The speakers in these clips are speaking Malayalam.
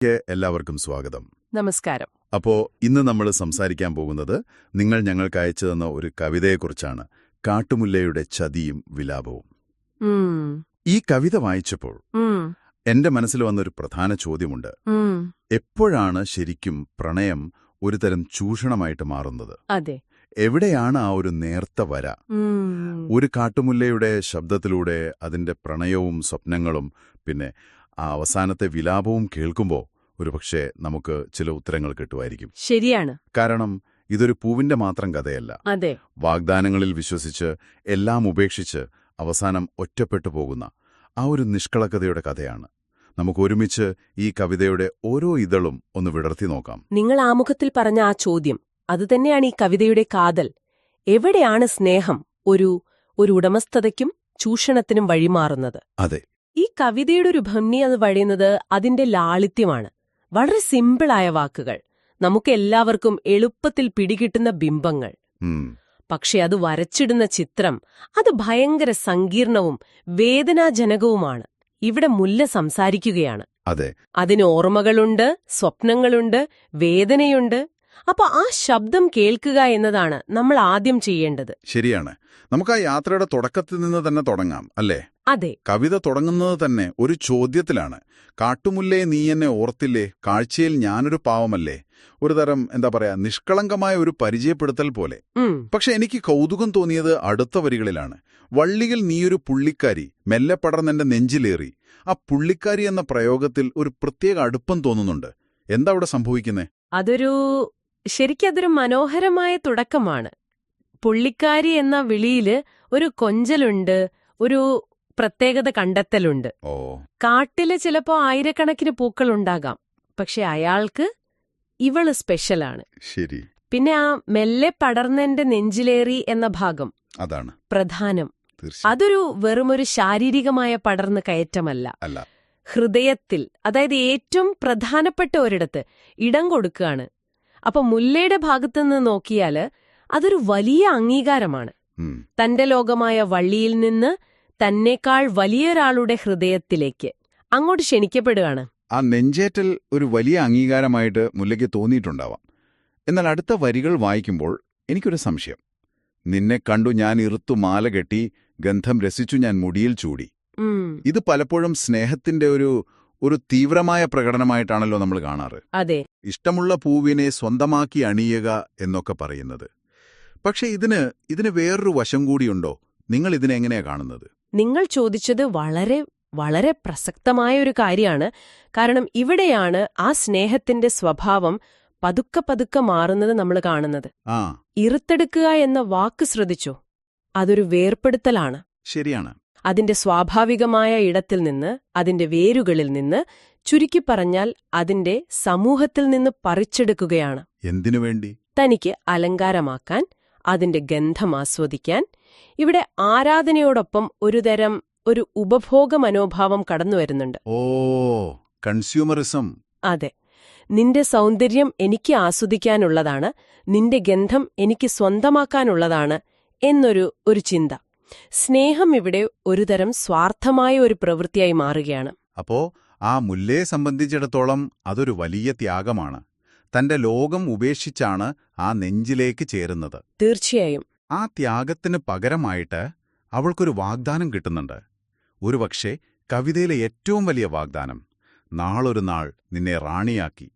ക്ക് എല്ലാവർക്കും സ്വാഗതം. നമസ്കാരം. അപ്പോ ഇന്ന് നമ്മൾ സംസാരിക്കാൻ പോകുന്നത് നിങ്ങൾ ഞങ്ങൾക്ക് അയച്ചു തന്ന ഒരു കവിതയെക്കുറിച്ചാണ്. കാട്ടുമുല്ലയുടെ ചതിയും വിലാപവും. ഈ കവിത വായിച്ചപ്പോൾ എന്റെ മനസ്സിൽ വന്നൊരു പ്രധാന ചോദ്യമുണ്ട്. എപ്പോഴാണ് ശരിക്കും പ്രണയം ഒരുതരം ചൂഷണമായിട്ട് മാറുന്നത്? അതെ. എവിടെയാണ് ആ ഒരു നേർത്ത വര? ഒരു കാട്ടുമുല്ലയുടെ ശബ്ദത്തിലൂടെ അതിന്റെ പ്രണയവും സ്വപ്നങ്ങളും പിന്നെ ആ അവസാനത്തെ വിലാപവും കേൾക്കുമ്പോൾ ഒരുപക്ഷെ നമുക്ക് ചില ഉത്തരങ്ങൾ കിട്ടുമായിരിക്കും. ശരിയാണ്. കാരണം ഇതൊരു പൂവിന്റെ മാത്രം കഥയല്ല. അതെ. വാഗ്ദാനങ്ങളിൽ വിശ്വസിച്ച് എല്ലാം ഉപേക്ഷിച്ച് അവസാനം ഒറ്റപ്പെട്ടു പോകുന്ന ആ ഒരു നിഷ്കളങ്കതയുടെ കഥയാണ്. നമുക്ക് ഒരുമിച്ച് ഈ കവിതയുടെ ഓരോ ഇതളും ഒന്ന് വിടർത്തി നോക്കാം. നിങ്ങൾ ആമുഖത്തിൽ പറഞ്ഞ ആ ചോദ്യം അതുതന്നെയാണ് ഈ കവിതയുടെ കാതൽ. എവിടെയാണ് സ്നേഹം ഒരു ഒരു ഉടമസ്ഥതയ്ക്കും ചൂഷണത്തിനും വഴിമാറുന്നത്? അതെ. ഈ കവിതയുടെ ഒരു ഭംഗി അത് വഴിയുന്നത് അതിന്റെ ലാളിത്യമാണ്. വളരെ സിമ്പിളായ വാക്കുകൾ. നമുക്ക് എല്ലാവർക്കും എളുപ്പത്തിൽ പിടികിട്ടുന്ന ബിംബങ്ങൾ. പക്ഷെ അത് വരച്ചിടുന്ന ചിത്രം അത് ഭയങ്കര സങ്കീർണവും വേദനാജനകവുമാണ്. ഇവിടെ മുല്ല സംസാരിക്കുകയാണ്. അതെ. അതിന് ഓർമ്മകളുണ്ട് സ്വപ്നങ്ങളുണ്ട് വേദനയുണ്ട്. അപ്പൊ ആ ശബ്ദം കേൾക്കുക എന്നതാണ് നമ്മൾ ആദ്യം ചെയ്യേണ്ടത്. ശരിയാണ്. നമുക്ക് ആ യാത്രയുടെ തുടക്കത്തിൽ നിന്ന് തന്നെ തുടങ്ങാം അല്ലേ? അതെ. കവിത തുടങ്ങുന്നത് തന്നെ ഒരു ചോദ്യത്തിലാണ്. കാട്ടുമുല്ലേ നീ എന്നെ ഓർത്തില്ലേ? കാഴ്ചയിൽ ഞാനൊരു പാവമല്ലേ? ഒരു തരം എന്താ പറയാ നിഷ്കളങ്കമായ ഒരു പരിചയപ്പെടുത്തൽ പോലെ. പക്ഷെ എനിക്ക് കൗതുകം തോന്നിയത് അടുത്ത വരികളിലാണ്. വള്ളിയിൽ നീയൊരു പുള്ളിക്കാരി മെല്ലെ പടർന്നെന്റെ നെഞ്ചിലേറി. ആ പുള്ളിക്കാരി എന്ന പ്രയോഗത്തിൽ ഒരു പ്രത്യേക അടുപ്പം തോന്നുന്നുണ്ട്. എന്താ അവിടെ സംഭവിക്കുന്നേ? അതൊരു ശരിക്കതൊരു മനോഹരമായ തുടക്കമാണ്. പുള്ളിക്കാരി എന്ന വിളിയിൽ ഒരു കൊഞ്ചലുണ്ട് ഒരു പ്രത്യേകത കണ്ടെത്തലുണ്ട്. ഓ. കാട്ടിൽ ചിലപ്പോ ആയിരക്കണക്കിന് പൂക്കൾ ഉണ്ടാകാം പക്ഷെ അയാൾക്ക് ഇവൾ സ്പെഷ്യലാണ്. ശരി. പിന്നെ ആ മെല്ലെ പടർന്നെന്റെ നെഞ്ചിലേറി എന്ന ഭാഗം. അതാണ്. പ്രധാനം. അതൊരു വെറുമൊരു ശാരീരികമായ പടർന്ന് കയറ്റമല്ല. അല്ല. ഹൃദയത്തിൽ അതായത് ഏറ്റവും പ്രധാനപ്പെട്ട ഒരിടത്ത് ഇടം കൊടുക്കുകയാണ്. അപ്പൊ മുല്ലയുടെ ഭാഗത്തുനിന്ന് നോക്കിയാൽ അതൊരു വലിയ അംഗീകാരമാണ്. തന്റെ ലോകമായ വള്ളിയിൽ നിന്ന് തന്നേക്കാൾ വലിയൊരാളുടെ ഹൃദയത്തിലേക്ക്. അങ്ങോട്ട് ക്ഷണിക്കപ്പെടുകയാണ്. ആ നെഞ്ചേറ്റൽ ഒരു വലിയ അംഗീകാരമായിട്ട് മുല്ലയ്ക്ക് തോന്നിയിട്ടുണ്ടാവാം. എന്നാൽ അടുത്ത വരികൾ വായിക്കുമ്പോൾ എനിക്കൊരു സംശയം. നിന്നെ കണ്ടു ഞാൻ ഇറുത്തു മാല കെട്ടി ഗന്ധം രസിച്ചു ഞാൻ മുടിയിൽ ചൂടി. ഇത് പലപ്പോഴും സ്നേഹത്തിന്റെ ഒരു ഒരു തീവ്രമായ പ്രകടനമായിട്ടാണല്ലോ നമ്മൾ കാണാറ്. അതെ. ഇഷ്ടമുള്ള പൂവിനെ സ്വന്തമാക്കി അണിയുക എന്നൊക്കെ പറയുന്നത്. പക്ഷെ ഇതിന് ഇതിന് വേറൊരു വശം കൂടിയുണ്ടോ? നിങ്ങൾ ഇതിനെങ്ങനെയാ കാണുന്നത്? നിങ്ങൾ ചോദിച്ചത് വളരെ വളരെ പ്രസക്തമായ ഒരു കാര്യമാണ്. കാരണം ഇവിടെയാണ് ആ സ്നേഹത്തിന്റെ സ്വഭാവം പതുക്കെ പതുക്കെ മാറുന്നത് നമ്മൾ കാണുന്നത്. ഇറുത്തെടുക്കുക എന്ന വാക്ക് ശ്രദ്ധിച്ചോ? അതൊരു വേർപ്പെടുത്തലാണ്. ശരിയാണ്. അതിന്റെ സ്വാഭാവികമായ ഇടത്തിൽ നിന്ന് അതിന്റെ വേരുകളിൽ നിന്ന് ചുരുക്കി പറഞ്ഞാൽ അതിന്റെ സമൂഹത്തിൽ നിന്ന് പറിച്ചെടുക്കുകയാണ്. എന്തിനു വേണ്ടി? തനിക്ക് അലങ്കാരമാക്കാൻ അതിന്റെ ഗന്ധം ആസ്വദിക്കാൻ ഇവിടെ ആരാധനയോടൊപ്പം ഒരുതരം ഒരു ഉപഭോഗ മനോഭാവം കടന്നുവരുന്നുണ്ട് ഓ കൺസ്യൂമറിസം. അതെ. നിന്റെ സൗന്ദര്യം എനിക്ക് ആസ്വദിക്കാനുള്ളതാണ് നിന്റെ ഗന്ധം എനിക്ക് സ്വന്തമാക്കാനുള്ളതാണ് എന്നൊരു ഒരു ചിന്ത. സ്നേഹം ഇവിടെ ഒരുതരം സ്വാർത്ഥമായ ഒരു പ്രവൃത്തിയായി മാറുകയാണ്. അപ്പോ ആ മുല്ലയെ സംബന്ധിച്ചിടത്തോളം അതൊരു വലിയ ത്യാഗമാണ്. തന്റെ ലോകം ഉപേക്ഷിച്ചാണ് ആ നെഞ്ചിലേക്ക് ചേരുന്നത്. തീർച്ചയായും. ആ ത്യാഗത്തിന് പകരമായിട്ട് അവൾക്കൊരു വാഗ്ദാനം കിട്ടുന്നുണ്ട്. ഒരുപക്ഷെ കവിതയിലെ ഏറ്റവും വലിയ വാഗ്ദാനം നാളൊരു നാൾ നിന്നെ റാണിയാക്കി.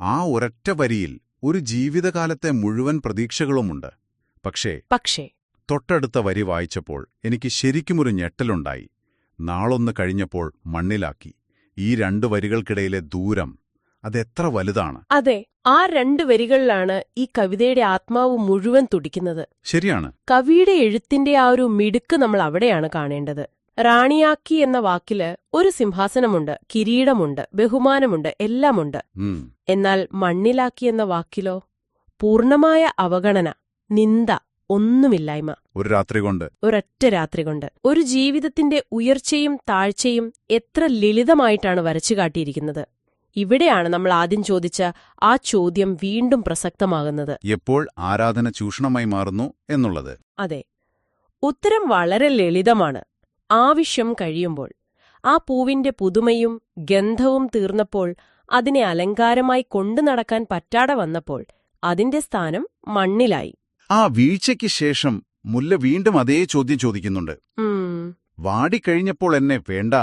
ആ ഒരൊറ്റ വരിയിൽ ഒരു ജീവിതകാലത്തെ മുഴുവൻ പ്രതീക്ഷകളുമുണ്ട്. പക്ഷേ പക്ഷേ തൊട്ടടുത്ത വരി വായിച്ചപ്പോൾ എനിക്ക് ശരിക്കുമൊരു ഞെട്ടലുണ്ടായി. നാളൊന്ന് കഴിഞ്ഞപ്പോൾ മണ്ണിലാക്കി. ഈ രണ്ടു വരികൾക്കിടയിലെ ദൂരം അതെത്ര വലുതാണ്? അതെ. ആ രണ്ട് വരികളിലാണ് ഈ കവിതയുടെ ആത്മാവ് മുഴുവൻ തുടിക്കുന്നത്. ശരിയാണ്. കവിയുടെ എഴുത്തിന്റെ ആ ഒരു മിടുക്ക് നമ്മൾ അവിടെയാണ് കാണേണ്ടത്. റാണിയാക്കി എന്ന വാക്കിൽ ഒരു സിംഹാസനമുണ്ട് കിരീടമുണ്ട് ബഹുമാനമുണ്ട് എല്ലാമുണ്ട്. എന്നാൽ മണ്ണിലാക്കി എന്ന വാക്കിലോ പൂർണമായ അവഗണന നിന്ദ ഒന്നുമില്ലായ്മ. ഒരു രാത്രി കൊണ്ട്. ഒരൊറ്റ രാത്രി കൊണ്ട്. ഒരു ജീവിതത്തിന്റെ ഉയർച്ചയും താഴ്ചയും എത്ര ലളിതമായിട്ടാണ് വരച്ചു കാട്ടിയിരിക്കുന്നത്. ഇവിടെയാണ് നമ്മൾ ആദ്യം ചോദിച്ച ആ ചോദ്യം വീണ്ടും പ്രസക്തമാകുന്നത്. എപ്പോൾ ആരാധന ചൂഷണമായി മാറുന്നു എന്നുള്ളത്. അതെ. ഉത്തരം വളരെ ലളിതമാണ്. ആവശ്യം കഴിയുമ്പോൾ ആ പൂവിന്റെ പുതുമയും ഗന്ധവും തീർന്നപ്പോൾ അതിനെ അലങ്കാരമായി കൊണ്ടു നടക്കാൻ പറ്റാതെ വന്നപ്പോൾ അതിന്റെ സ്ഥാനം മണ്ണിലായി. ആ വീഴ്ചയ്ക്ക് ശേഷം മുല്ല വീണ്ടും അതേ ചോദ്യം ചോദിക്കുന്നുണ്ട്. വാടിക്കഴിഞ്ഞപ്പോൾ എന്നെ വേണ്ട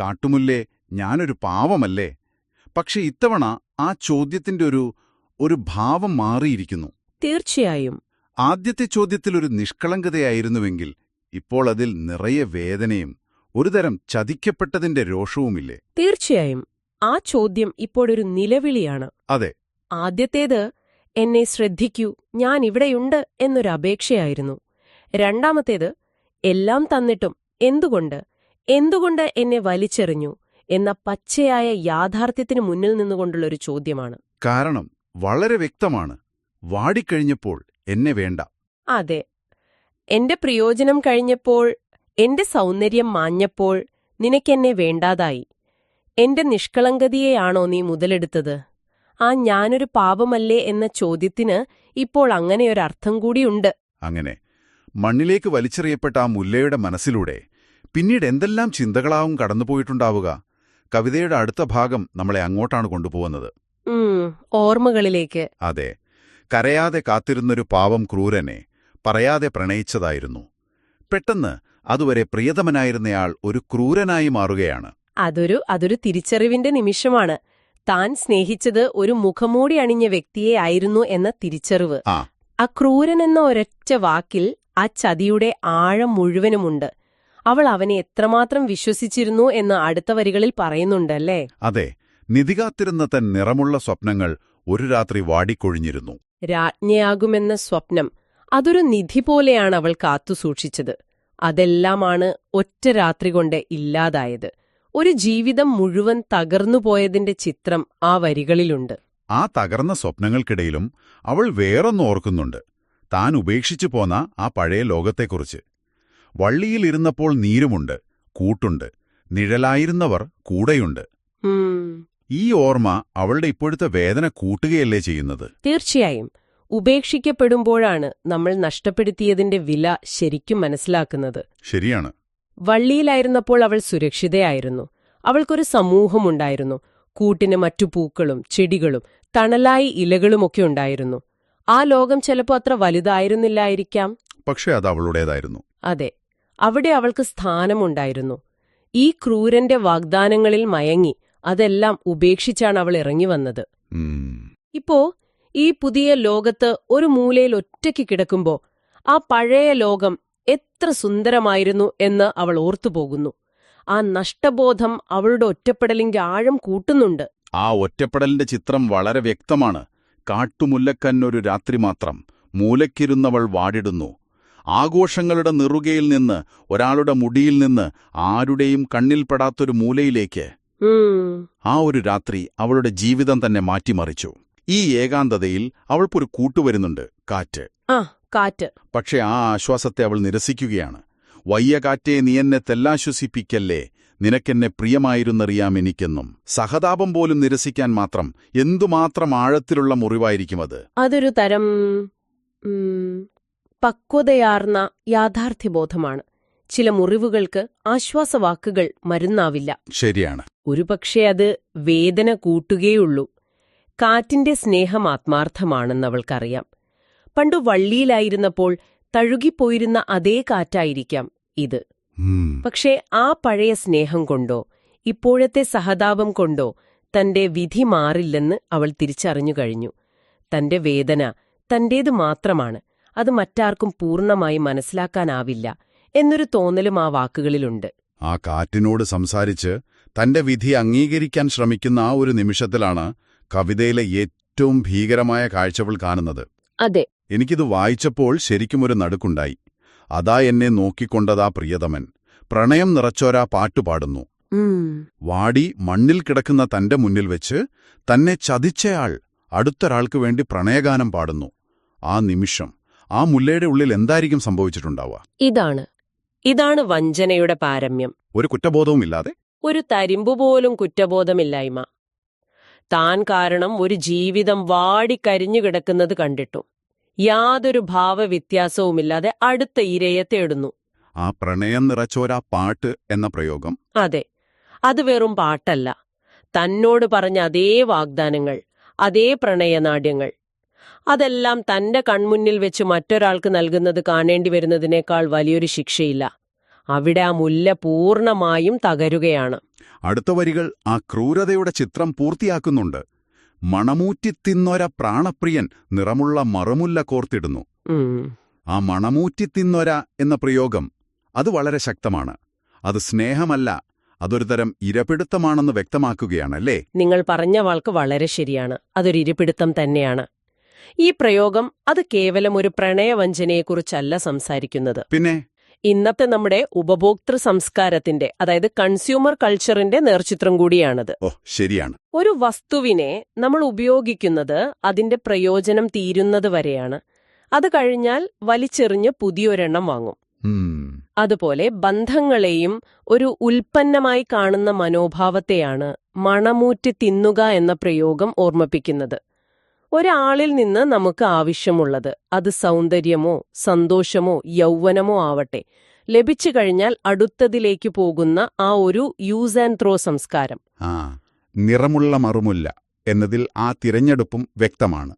കാട്ടുമുല്ലേ ഞാനൊരു പാവമല്ലേ? പക്ഷെ ഇത്തവണ ആ ചോദ്യത്തിന്റെ ഒരു ഒരു ഭാവം മാറിയിരിക്കുന്നു. തീർച്ചയായും. ആദ്യത്തെ ചോദ്യത്തിൽ ഒരു നിഷ്കളങ്കതയായിരുന്നുവെങ്കിൽ ഇപ്പോൾ അതിൽ നിറയെ വേദനയും ഒരുതരം ചതിക്കപ്പെട്ടതിന്റെ രോഷവുമില്ലേ? തീർച്ചയായും. ആ ചോദ്യം ഇപ്പോഴൊരു നിലവിളിയാണ്. അതെ. ആദ്യത്തേത് എന്നെ ശ്രദ്ധിക്കൂ ഞാൻ ഇവിടെയുണ്ട് എന്നൊരു അപേക്ഷയായിരുന്നു. രണ്ടാമത്തേത് എല്ലാം തന്നിട്ടും എന്തുകൊണ്ട്? എന്തുകൊണ്ട് എന്നെ വലിച്ചെറിഞ്ഞു? എന്ന പച്ചയായ യാഥാർത്ഥ്യത്തിന് മുന്നിൽ നിന്നുകൊണ്ടുള്ള ഒരു ചോദ്യമാണ്. കാരണം വളരെ വ്യക്തമാണ്. വാടിക്കഴിഞ്ഞപ്പോൾ എന്നെ വേണ്ട. അതെ. എന്റെ പ്രയോജനം കഴിഞ്ഞപ്പോൾ എന്റെ സൗന്ദര്യം മാഞ്ഞപ്പോൾ നിനക്കെന്നെ വേണ്ടാതായി. എന്റെ നിഷ്കളങ്കതയെയാണോ നീ മുതലെടുത്തത്? ആ ഞാനൊരു പാപമല്ലേ എന്ന ചോദ്യത്തിന് ഇപ്പോൾ അങ്ങനെയൊരർത്ഥം കൂടിയുണ്ട്. അങ്ങനെ. മണ്ണിലേക്ക് വലിച്ചെറിയപ്പെട്ട ആ മുല്ലയുടെ മനസ്സിലൂടെ പിന്നീട് എന്തെല്ലാം ചിന്തകളാവും കടന്നുപോയിട്ടുണ്ടാവുക? കവിതയുടെ അടുത്ത ഭാഗം നമ്മളെ അങ്ങോട്ടാണ് കൊണ്ടുപോകുന്നത്. ഓർമ്മകളിലേക്ക്. അതെ. കരയാതെ കാത്തിരുന്നൊരു പാവം ക്രൂരനെ പറയാതെ പ്രണയിച്ചതായിരുന്നു. പെട്ടെന്ന് അതുവരെ പ്രിയതമനായിരുന്നയാൾ ഒരു ക്രൂരനായി മാറുകയാണ്. അതൊരു അതൊരു തിരിച്ചറിവിന്റെ നിമിഷമാണ്. താൻ സ്നേഹിച്ചത് ഒരു മുഖമൂടി അണിഞ്ഞ വ്യക്തിയെ ആയിരുന്നു എന്ന തിരിച്ചറിവ്. ആ. ക്രൂരൻ എന്ന ഒരൊറ്റ വാക്കിൽ ആ ചതിയുടെ ആഴം മുഴുവനുമുണ്ട്. അവൾ അവനെ എത്രമാത്രം വിശ്വസിച്ചിരുന്നു എന്ന് അടുത്ത വരികളിൽ പറയുന്നുണ്ടല്ലേ? അതെ നിധികാത്തിരുന്ന തൻ നിറമുള്ള സ്വപ്നങ്ങൾ ഒരു രാത്രി വാടിക്കൊഴിഞ്ഞിരുന്നു. രാജ്ഞയാകുമെന്ന സ്വപ്നം അതൊരു നിധി പോലെയാണ് അവൾ കാത്തുസൂക്ഷിച്ചത് അതെല്ലാമാണ് ഒറ്റ രാത്രി കൊണ്ട് ഇല്ലാതായത്. ഒരു ജീവിതം മുഴുവൻ തകർന്നുപോയതിന്റെ ചിത്രം ആ വരികളിലുണ്ട്. ആ തകർന്ന സ്വപ്നങ്ങൾക്കിടയിലും അവൾ വേറൊന്നോർക്കുന്നുണ്ട് താൻ ഉപേക്ഷിച്ചു പോന്ന ആ പഴയ ലോകത്തെക്കുറിച്ച്. വള്ളിയിലിരുന്നപ്പോൾ നീരുമുണ്ട് കൂട്ടുണ്ട്. നിഴലായിരുന്നവർ കൂടെയുണ്ട്. ഈ ഓർമ്മ അവളുടെ ഇപ്പോഴത്തെ വേദന കൂട്ടുകയല്ലേ ചെയ്യുന്നത്? തീർച്ചയായും. ഉപേക്ഷിക്കപ്പെടുമ്പോഴാണ് നമ്മൾ നഷ്ടപ്പെടുത്തിയതിന്റെ വില ശരിക്കും മനസ്സിലാക്കുന്നത്. ശരിയാണ്. വള്ളിയിലായിരുന്നപ്പോൾ അവൾ സുരക്ഷിതയായിരുന്നു. അവൾക്കൊരു സമൂഹമുണ്ടായിരുന്നു. കൂട്ടിന് മറ്റു പൂക്കളും ചെടികളും തണലായി ഇലകളുമൊക്കെ ഉണ്ടായിരുന്നു. ആ ലോകം ചിലപ്പോൾ അത്ര വലുതായിരുന്നില്ലായിരിക്കാം. പക്ഷേ അത് അവളുടേതായിരുന്നു. അതെ. അവിടെ അവൾക്ക് സ്ഥാനമുണ്ടായിരുന്നു. ഈ ക്രൂരന്റെ വാഗ്ദാനങ്ങളിൽ മയങ്ങി അതെല്ലാം ഉപേക്ഷിച്ചാണ് അവൾ ഇറങ്ങി വന്നത്. ഇപ്പോ ഈ പുതിയ ലോകത്ത് ഒരു മൂലയിൽ ഒറ്റയ്ക്ക് കിടക്കുമ്പോ ആ പഴയ ലോകം എത്ര സുന്ദരമായിരുന്നു എന്ന് അവൾ ഓർത്തുപോകുന്നു ആ നഷ്ടബോധം അവളുടെ ഒറ്റപ്പെടലിന്റെ ആഴം കൂട്ടുന്നുണ്ട്. ആ ഒറ്റപ്പെടലിന്റെ ചിത്രം വളരെ വ്യക്തമാണ്. കാട്ടുമുല്ലക്കന്നൊരു രാത്രി മാത്രം മൂലക്കിരുന്നവൾ വാടിടുന്നു. ആഘോഷങ്ങളുടെ നിറുകയിൽ നിന്ന് ഒരാളുടെ മുടിയിൽ നിന്ന് ആരുടെയും കണ്ണിൽപ്പെടാത്തൊരു മൂലയിലേക്ക് ആ ഒരു രാത്രി അവളുടെ ജീവിതം തന്നെ മാറ്റിമറിച്ചു. ഈ ഏകാന്തതയിൽ അവൾക്കൊരു കൂട്ടുവരുന്നുണ്ട് കാറ്റ്. കാറ്റ്. പക്ഷെ ആ ആശ്വാസത്തെ അവൾ നിരസിക്കുകയാണ്. വയ്യ കാറ്റേ നീ എന്നെ തെല്ലാശ്വസിപ്പിക്കല്ലേ? നിനക്കെന്നെ പ്രിയമായിരുന്നറിയാം എനിക്കെന്നും. സഹതാപം പോലും നിരസിക്കാൻ മാത്രം എന്തുമാത്രം ആഴത്തിലുള്ള മുറിവായിരിക്കും അത്? അതൊരു തരം പക്വതയാർന്ന യാഥാർത്ഥ്യബോധമാണ്. ചില മുറിവുകൾക്ക് ആശ്വാസവാക്കുകൾ മരുന്നാവില്ല. ശരിയാണ്. ഒരുപക്ഷെ അത് വേദന കൂട്ടുകയുള്ളൂ. കാറ്റിന്റെ സ്നേഹം ആത്മാർത്ഥമാണെന്നവൾക്കറിയാം. പണ്ടു വള്ളിയിലായിരുന്നപ്പോൾ തഴുകിപ്പോയിരുന്ന അതേ കാറ്റായിരിക്കാം ഇത്. പക്ഷേ ആ പഴയ സ്നേഹം കൊണ്ടോ ഇപ്പോഴത്തെ സഹതാപം കൊണ്ടോ തന്റെ വിധി മാറില്ലെന്ന് അവൾ തിരിച്ചറിഞ്ഞു കഴിഞ്ഞു. തന്റെ വേദന തന്റേതു മാത്രമാണ്. അത് മറ്റാർക്കും പൂർണമായി മനസ്സിലാക്കാനാവില്ല എന്നൊരു തോന്നലും ആ വാക്കുകളിലുണ്ട്. ആ കാറ്റിനോട് സംസാരിച്ച് തന്റെ വിധി അംഗീകരിക്കാൻ ശ്രമിക്കുന്ന ആ ഒരു നിമിഷത്തിലാണ് കവിതയിലെ ഏറ്റവും ഭീകരമായ കാഴ്ചകൾ കാണുന്നത്. അതെ. എനിക്കിത് വായിച്ചപ്പോൾ ശരിക്കും ഒരു നടുക്കുണ്ടായി. അതാ എന്നെ നോക്കിക്കൊണ്ടതാ പ്രിയതമൻ. പ്രണയം നിറച്ചോരാ പാട്ടുപാടുന്നു വാടി മണ്ണിൽ കിടക്കുന്ന തന്റെ മുന്നിൽ വെച്ച് തന്നെ ചതിച്ചയാൾ അടുത്തൊരാൾക്ക് വേണ്ടി പ്രണയഗാനം പാടുന്നു. ആ നിമിഷം. ആ മുല്ലയുടെ ഉള്ളിൽ എന്തായിരിക്കും സംഭവിച്ചിട്ടുണ്ടാവുക? ഇതാണ്. ഇതാണ് വഞ്ചനയുടെ പാരമ്യം. ഒരു കുറ്റബോധവുമില്ലാതെ? ഒരു തരിമ്പുപോലും കുറ്റബോധമില്ലായ്മ. താൻ കാരണം ഒരു ജീവിതം വാടിക്കരിഞ്ഞു കിടക്കുന്നത് കണ്ടിട്ടു. യാതൊരു ഭാവവ്യത്യാസവുമില്ലാതെ അടുത്ത ഇരയെ തേടുന്നു. ആ പ്രണയം നിറച്ചോരാ പാട്ട് എന്ന പ്രയോഗം? അതെ. അത് വെറും പാട്ടല്ല. തന്നോട് പറഞ്ഞ അതേ വാഗ്ദാനങ്ങൾ അതേ പ്രണയനാട്യങ്ങൾ അതെല്ലാം തന്റെ കൺമുന്നിൽ വെച്ച് മറ്റൊരാൾക്ക് നൽകുന്നത് കാണേണ്ടി വരുന്നതിനേക്കാൾ വലിയൊരു ശിക്ഷയില്ല. അവിടെ ആ മുല്ല പൂർണമായും തകരുകയാണ്. അടുത്ത വരികൾ ആ ക്രൂരതയുടെ ചിത്രം പൂർത്തിയാക്കുന്നുണ്ട്. മണമൂറ്റി തിന്നൊര പ്രാണപ്രിയൻ നിറമുള്ള മറുമുല്ല കോർത്തിടുന്നു. ആ മണമൂറ്റി തിന്നൊര എന്ന പ്രയോഗം അത് വളരെ ശക്തമാണ്. അത് സ്നേഹമല്ല അതൊരു തരം ഇരപിടുത്തമാണെന്ന് വ്യക്തമാക്കുകയാണല്ലേ? നിങ്ങൾ പറഞ്ഞ വാൾക്ക് വളരെ ശരിയാണ്. അതൊരു ഇരപിടുത്തം തന്നെയാണ്. ഈ പ്രയോഗം അത് കേവലം ഒരു പ്രണയവഞ്ചനയെക്കുറിച്ചല്ല സംസാരിക്കുന്നത്. പിന്നെ? ഇന്നത്തെ നമ്മുടെ ഉപഭോക്തൃ സംസ്കാരത്തിന്റെ അതായത് കൺസ്യൂമർ കൾച്ചറിന്റെ നേർചിത്രം കൂടിയാണത്. ഓ ശരിയാണ്. ഒരു വസ്തുവിനെ നമ്മൾ ഉപയോഗിക്കുന്നത് അതിന്റെ പ്രയോജനം തീരുന്നത് വരെയാണ്. അത് കഴിഞ്ഞാൽ വലിച്ചെറിഞ്ഞ് പുതിയൊരെണ്ണം വാങ്ങും. അതുപോലെ ബന്ധങ്ങളെയും ഒരു ഉൽപ്പന്നമായി കാണുന്ന മനോഭാവത്തെയാണ് മണമൂറ്റി തിന്നുക എന്ന പ്രയോഗം ഓർമ്മിപ്പിക്കുന്നത്. ഒരാളിൽ നിന്ന് നമുക്ക് ആവശ്യമുള്ളത്. അത് സൗന്ദര്യമോ സന്തോഷമോ യൗവനമോ ആവട്ടെ. ലഭിച്ചു കഴിഞ്ഞാൽ അടുത്തതിലേക്ക് പോകുന്ന ആ ഒരു യൂസ് ആൻഡ് ത്രോ സംസ്കാരം. ആ നിറമുള്ള മറുമുല്ല എന്നതിൽ ആ തിരഞ്ഞെടുപ്പും വ്യക്തമാണ്.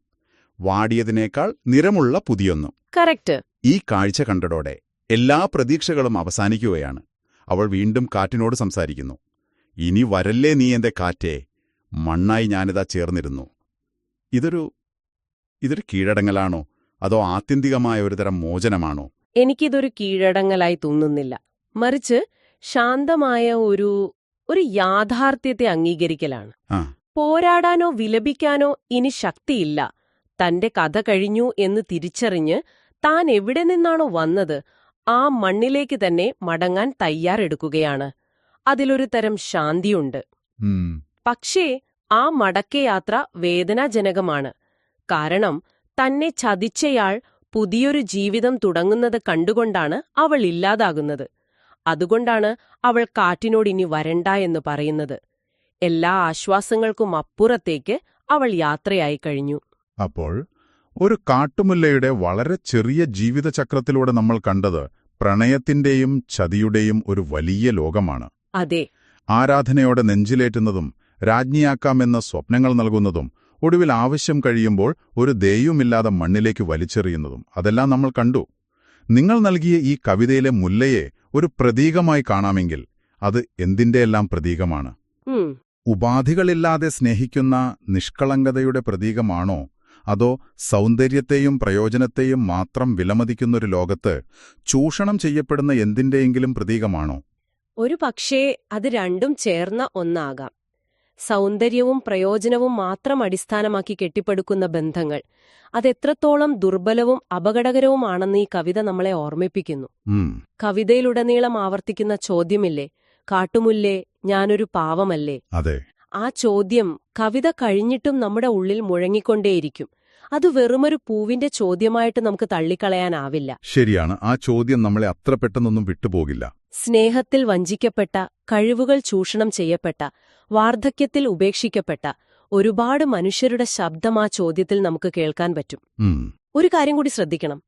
വാടിയതിനേക്കാൾ നിറമുള്ള പുതിയൊന്നും. കറക്റ്റ് ഈ കാഴ്ച കണ്ടതോടെ എല്ലാ പ്രതീക്ഷകളും അവസാനിക്കുകയാണ്. അവൾ വീണ്ടും കാറ്റിനോട് സംസാരിക്കുന്നു. ഇനി വരല്ലേ നീ എന്റെ കാറ്റേ? മണ്ണായി ഞാനിതാ ചേർന്നിരുന്നു. ഇതൊരു ഇതൊരു കീഴടങ്ങലാണോ? അതോ ആത്യന്തികമായ ഒരു തരം മോചനമാണോ? എനിക്കിതൊരു കീഴടങ്ങലായി തോന്നുന്നില്ല. മറിച്ച് ശാന്തമായ ഒരു ഒരു യാഥാർത്ഥ്യത്തെ അംഗീകരിക്കലാണ്. പോരാടാനോ വിലപിക്കാനോ ഇനി ശക്തിയില്ല. തന്റെ കഥ കഴിഞ്ഞു എന്ന് തിരിച്ചറിഞ്ഞ് താൻ എവിടെ നിന്നാണോ വന്നത് ആ മണ്ണിലേക്ക് തന്നെ മടങ്ങാൻ തയ്യാറെടുക്കുകയാണ്. അതിലൊരു തരം ശാന്തിയുണ്ട്. പക്ഷേ ആ മടക്കയാത്ര വേദനാജനകമാണ്. കാരണം തന്നെ ചതിച്ചയാൾ പുതിയൊരു ജീവിതം തുടങ്ങുന്നത് കണ്ടുകൊണ്ടാണ് അവൾ ഇല്ലാതാകുന്നത്. അതുകൊണ്ടാണ് അവൾ കാറ്റിനോട് ഇനി വരണ്ട എന്ന് പറയുന്നത്. എല്ലാ ആശ്വാസങ്ങൾക്കും അപ്പുറത്തേക്ക് അവൾ യാത്രയായി കഴിഞ്ഞു. അപ്പോൾ ഒരു കാട്ടുമുല്ലയുടെ വളരെ ചെറിയ ജീവിതചക്രത്തിലൂടെ നമ്മൾ കണ്ടത് പ്രണയത്തിന്റെയും ചതിയുടെയും ഒരു വലിയ ലോകമാണ്. അതെ. ആരാധനയോടെ നെഞ്ചിലേറ്റുന്നതും രാജ്ഞിയാക്കാമെന്ന സ്വപ്നങ്ങൾ നൽകുന്നതും ഒടുവിൽ ആവശ്യം കഴിയുമ്പോൾ ഒരു ദേയുമില്ലാതെ മണ്ണിലേക്ക് വലിച്ചെറിയുന്നതും അതെല്ലാം നമ്മൾ കണ്ടു. നിങ്ങൾ നൽകിയ ഈ കവിതയിലെ മുല്ലയെ ഒരു പ്രതീകമായി കാണാമെങ്കിൽ അത് എന്തിന്റെയെല്ലാം പ്രതീകമാണ്? ഉപാധികളില്ലാതെ സ്നേഹിക്കുന്ന നിഷ്കളങ്കതയുടെ പ്രതീകമാണോ? അതോ സൗന്ദര്യത്തെയും പ്രയോജനത്തെയും മാത്രം വിലമതിക്കുന്നൊരു ലോകത്ത് ചൂഷണം ചെയ്യപ്പെടുന്ന എന്തിന്റെയെങ്കിലും പ്രതീകമാണോ? ഒരു പക്ഷേ അത് രണ്ടും ചേർന്ന ഒന്നാകാം. സൗന്ദര്യവും പ്രയോജനവും മാത്രം അടിസ്ഥാനമാക്കി കെട്ടിപ്പടുക്കുന്ന ബന്ധങ്ങൾ. അതെത്രത്തോളം ദുർബലവും അപകടകരവുമാണെന്ന് ഈ കവിത നമ്മളെ ഓർമ്മിപ്പിക്കുന്നു. കവിതയിലുടനീളം ആവർത്തിക്കുന്ന ചോദ്യമില്ലേ? കാട്ടുമുല്ലേ ഞാനൊരു പാവമല്ലേ? അതെ. ആ ചോദ്യം കവിത കഴിഞ്ഞിട്ടും നമ്മുടെ ഉള്ളിൽ മുഴങ്ങിക്കൊണ്ടേയിരിക്കും. അത് വെറുമൊരു പൂവിന്റെ ചോദ്യമായിട്ട് നമുക്ക് തള്ളിക്കളയാനാവില്ല. ശരിയാണ്. ആ ചോദ്യം നമ്മളെ അത്ര പെട്ടെന്നൊന്നും വിട്ടുപോകില്ല. സ്നേഹത്തിൽ വഞ്ചിക്കപ്പെട്ട കഴിവുകൾ ചൂഷണം ചെയ്യപ്പെട്ട വാർദ്ധക്യത്തിൽ ഉപേക്ഷിക്കപ്പെട്ട ഒരുപാട് മനുഷ്യരുടെ ശബ്ദം ആ ചോദ്യത്തിൽ നമുക്ക് കേൾക്കാൻ പറ്റും. ഒരു കാര്യം കൂടി ശ്രദ്ധിക്കണം.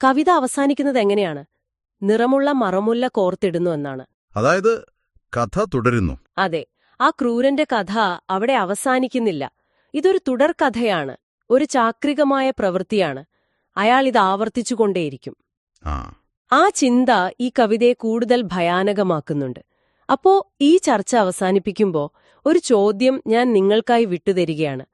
കവിത അവസാനിക്കുന്നത് എങ്ങനെയാണ്? നിറമുള്ള മറമുല്ല കോർത്തിടുന്നു എന്നാണ്. അതായത് കഥ തുടരുന്നു. അതെ. ആ ക്രൂരന്റെ കഥ അവിടെ അവസാനിക്കുന്നില്ല. ഇതൊരു തുടർക്കഥയാണ് ഒരു ചാക്രികമായ പ്രവൃത്തിയാണ്. അയാൾ ഇത് ആവർത്തിച്ചുകൊണ്ടേയിരിക്കും. ആ. ആ ചിന്ത ഈ കവിതയെ കൂടുതൽ ഭയാനകമാക്കുന്നുണ്ട്. അപ്പോ ഈ ചർച്ച അവസാനിപ്പിക്കുമ്പോൾ ഒരു ചോദ്യം ഞാൻ നിങ്ങൾക്കായി വിട്ടുതരികയാണ്.